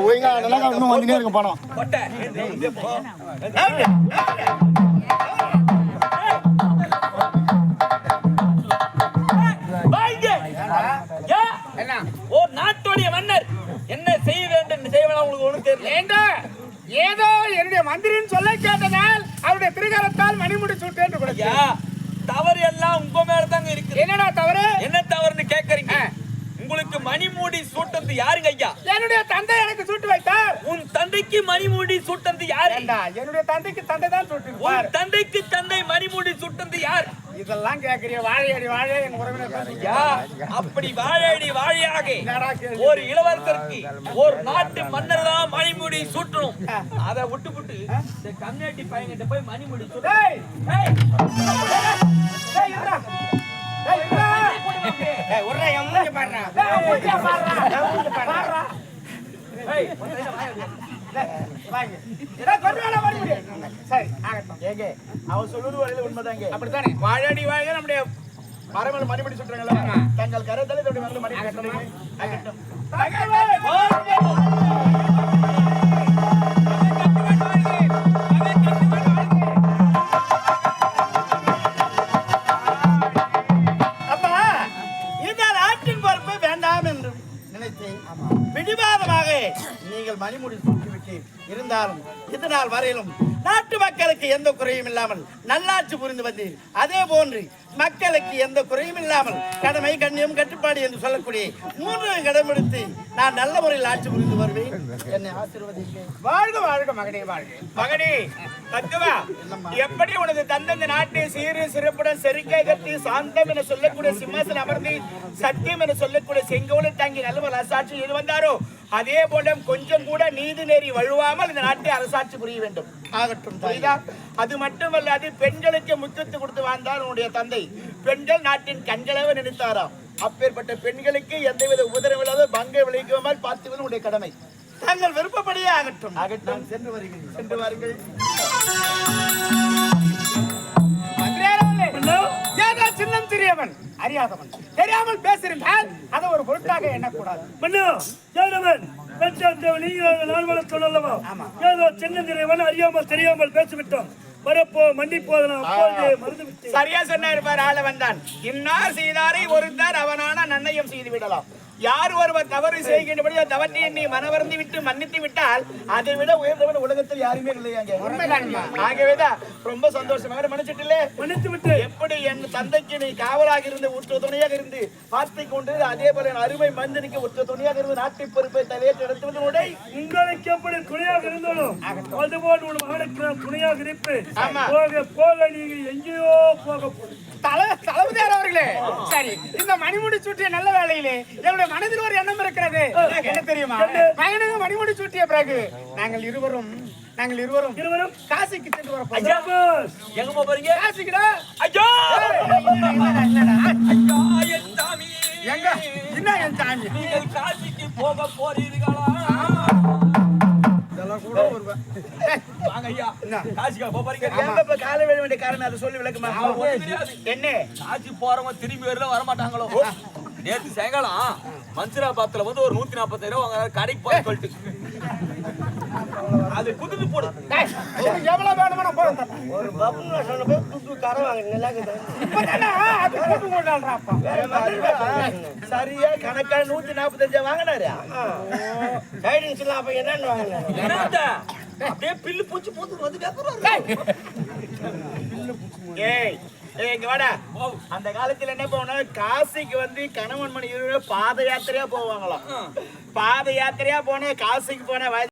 ஒழுங்கா இன்னும் வந்துனே இருக்கும் பணம்? ஓர் நாட்டுடைய மன்னர் என்ன செய்ய வேண்டும் உங்களுக்கு ஒண்ணும் தெரியல ஏதோ என்னுடைய மந்திரின்னு சொல்ல கேட்டதால் அவருடைய திருகரத்தால் மணிமுடி சுட்டு என்று தவறு? எல்லாம் உங்க மேல தாங்க இருக்கு என்னடா தவறு? என்ன தவறுன்னு கேக்குறீங்க? உங்களுக்கு மணிமூடி சூட்டது யாருங்க ஐயா என்னுடைய தந்தை எனக்கு சுட்டு வைத்தார் உன் தந்தைக்கு மணிமூடி சூட்டது யாரு என்னுடைய தந்தைக்கு தந்தை தான் சுட்டு உன். தந்தைக்கு தந்தை மணிமூடி சுட்டது யார் இதெல்லாம் கேக்குறிய வாழையடி வாழை என் உறவினர் அப்படி வாழையடி வாழையாக? ஒரு இளவரசருக்கு ஒரு நாட்டு மன்னர் தான் மணிமுடி சூட்டணும் அதை விட்டு விட்டு இந்த கம்யூனிட்டி பையன்கிட்ட போய் மணிமுடி சுட்டு அவன் சொல்லுவது உண்மைதாங்க. அப்படித்தானே? வாழாடி வாழ நம்முடைய மரமேல மணிமணி சுட்டுறாங்களா தங்கள் கரத்தலை நினைத்தேன் பிடிவாதமாக நீங்கள் மணிமுடி சூட்டிவிட்டு இருந்தாலும் இது நாள் வரையிலும் நாட்டு மக்களுக்கு எந்த குறையும் இல்லாமல் நல்லாட்சி புரிந்து வந்தீர் அதே போன்று மக்களுக்கு எந்த குறையும் இல்லாமல் கடமை கண்ணியம் கட்டுப்பாடு என்று சொல்லக்கூடிய மூன்று கடைபிடித்து நான் நல்ல முறையில் ஆட்சி புரிந்து வருவேன். என்னை ஆசீர்வதிங்க வாழ்க வாழ்க மகனே வாழ்க. மகனே தத்துவா எப்படி உனது தந்தந்த நாட்டை சீரு சிறப்புடன் செருக்கை கட்டி சாந்தம் என சொல்லக்கூடிய சிம்மாசன் அமர்ந்து சத்தியம் என சொல்லக்கூடிய செங்கோலை தாங்கி நல்ல அரசாட்சி இது வந்தாரோ அதே போல கொஞ்சம் கூட நீதி நெறி வழுவாமல் இந்த நாட்டை அரசாட்சி புரிய வேண்டும். ஆகட்டும் புரியுதா? அது மட்டுமல்லாது பெண்களுக்கு முக்கியத்துவம் கொடுத்து வாழ்ந்தார் உன்னுடைய தந்தை. பெண்கள் நாட்டின் கண்களவே நினைத்தாராம். அப்பேற்பட்ட பெண்களுக்கு எந்தவித உபதிரம் இல்லாத பங்கை விளைவிக்காமல் பார்த்துவது உன்னுடைய கடமை. தாங்கள் விருப்பப்படியே ஆகட்டும். ஆகட்டும். சென்று வருகிறேன் சென்று வாருங்கள். சின்னம் சிறியவன்? அறியாதவன். தெரியாமல் பேசியிருந்தால் அதை ஒரு பொருட்டாக எண்ணக்கூடாது. பெற்றாந்தவன் நீங்கள் நால்வளம் சொல்லல்லவா ஏதோ சின்ன நிறைவன் அறியாமல் தெரியாமல் பேசிவிட்டோம். வரப்போ மன்னிப்போது நான் அப்போதே மறந்து விட்டேன் சரியா சொன்னார் பார் ஆள வந்தான். இன்னார் செய்தாரை ஒருத்தார் அவனான நன்னயம் செய்து விடலாம். யார் ஒருவர் தவறு செய்கின்றபடி தவற்றை நீ மனவருந்தி விட்டு மன்னித்து விட்டால் அதை விட உயர்ந்தவன் உலகத்தில் யாருமே இல்லையாங்க. ஆகவேதான் ரொம்ப சந்தோஷமாக மன்னிச்சிட்டில்லே. மன்னித்து விட்டு எப்படி என் தந்தைக்கு நீ காவலாக இருந்து உற்ற துணையாக இருந்து பார்த்துக் கொண்டு அதே போல என் அருமை மந்தனிக்கு உற்ற துணையாக இருந்து நாட்டை பொறுப்பை தலையேற்று நடத்துவது உடை. உங்களுக்கு எப்படி துணையாக இருந்தாலும் அதுபோல் உன் மகனுக்கு நான் துணையாக இருப்பேன். ஆமா. போக போக நீங்க எங்கேயோ போக. தல தளபதியார் அவர்களே சரி இந்த மணிமுடி சூட்டிய நல்ல வேலையிலே என்னுடைய மனதில் ஒரு எண்ணம் இருக்கிறது. என்ன தெரியுமா? மகனுக்கு மணிமுடி சூட்டிய பிறகு நாங்கள் இருவரும் நாங்கள் இருவரும் இருவரும் காசிக்கு சென்று வர போகிறோம். ஐயா பாஸ். எங்க போறீங்க? காசிக்குடா. ஐயோ! என்னடா, என்னடா? ஐயா என் சாமி. எங்க? என்ன என் சாமி? நீங்கள் காசிக்கு போக போறீர்களா? வாங்க ஐயா. காசிக்கா போப் போறீங்க? இப்ப காலை விழ வேண்டிய காரணம் அதை சொல்லி விளக்குமா. என்ன? காசி போறவங்க திரும்பி வரல வர மாட்டாங்களோ நேத்து சாயங்காலம் மன்சிராபாத்ல வந்து ஒரு நூத்தி நாற்பத்தி ரூபா வாங்க கடைக்கு போய் சொல்லிட்டு. அது குதித்து போடு. எவ்வளவு வேணுமோ போறேன். ஒரு பப்புன்னு சொன்னப்போ துட்டு கரை வாங்க. சரியா கணக்கா நூத்தி நாற்பத்தஞ்சா வாங்கினாரு. கைடிங்ஸ் எல்லாம் அப்ப என்னன்னு வாங்கினாரு. அப்படியே பில்லு பூச்சி போட்டு வந்து ஏய். ஏய், இங்க வாடா. அந்த காலத்துல என்ன போனா காசிக்கு வந்து கணவன் மணி பாத யாத்திரையா போவாங்களாம். பாத யாத்திரையா போனே காசிக்கு போன